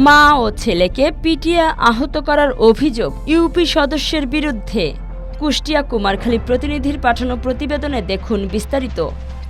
মা ও ছেলেকে পিটিয়ে আহত করার অভিযোগ ইউপি সদস্যের বিরুদ্ধে। কুষ্টিয়া কুমারখালী প্রতিনিধির পাঠানো প্রতিবেদনে দেখুন বিস্তারিত।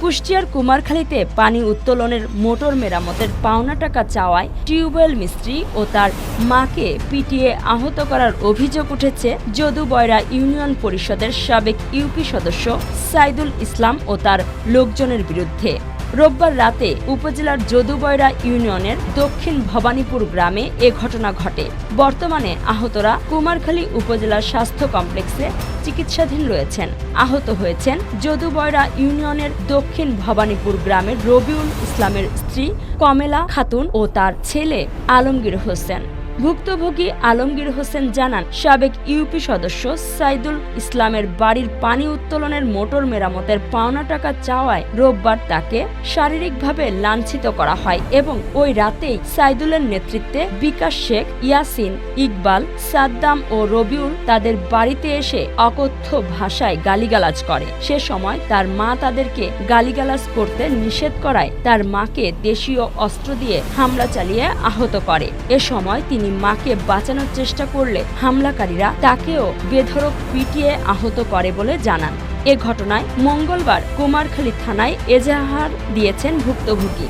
কুষ্টিয়ার কুমারখালীতে পানি উত্তোলনের মোটর মেরামতের পাওনা টাকা চাওয়ায় টিউবওয়েল মিস্ত্রি ও তার মাকে পিটিয়ে আহত করার অভিযোগ উঠেছে যদুবয়রা ইউনিয়ন পরিষদের সাবেক ইউপি সদস্য সাইদুল ইসলাম ও তার লোকজনের বিরুদ্ধে। রোববার রাতে উপজেলার যদুবয়রা ইউনিয়নের দক্ষিণ ভবানীপুর গ্রামে এ ঘটনা ঘটে। বর্তমানে আহতরা কুমারখালী উপজেলার স্বাস্থ্য কমপ্লেক্সে চিকিৎসাধীন রয়েছেন। আহত হয়েছেন যদুবয়রা ইউনিয়নের দক্ষিণ ভবানীপুর গ্রামের রবিউল ইসলামের স্ত্রী কমেলা খাতুন ও তার ছেলে আলমগীর হোসেন। ভুক্তভোগী আলমগীর হোসেন জানান, সাবেক ইউপি সদস্য সাইদুল ইসলামের বাড়ির পানি উত্তোলনের মোটর মেরামতের পাওনা টাকা চাওয়ায় রোববার তাকে শারীরিকভাবে লাঞ্ছিত করা হয় এবং ওই রাতেই সাইদুলের নেতৃত্বে বিকাশ শেখ, ইয়াসিন, ইকবাল, সাদ্দাম ও রবিউল তাদের বাড়িতে এসে অকথ্য ভাষায় গালিগালাজ করে। সে সময় তার মা তাদেরকে গালিগালাজ করতে নিষেধ করায়। তার মাকে দেশীয় অস্ত্র দিয়ে হামলা চালিয়ে আহত করে। এ সময় তিনি মাকে বাঁচানোর চেষ্টা করলে হামলাকারীরা তাকেও বেধড়ক পিটিয়ে আহত করে বলে জানান। এ ঘটনায় মঙ্গলবার কুমারখালী থানায় এজাহার দিয়েছেন ভুক্তভোগী।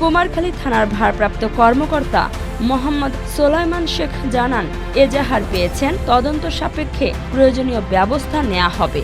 কুমারখালী থানার ভারপ্রাপ্ত কর্মকর্তা মোহাম্মদ সোলাইমান শেখ জানান, এজাহার পেয়েছেন, তদন্ত সাপেক্ষে প্রয়োজনীয় ব্যবস্থা নেওয়া হবে।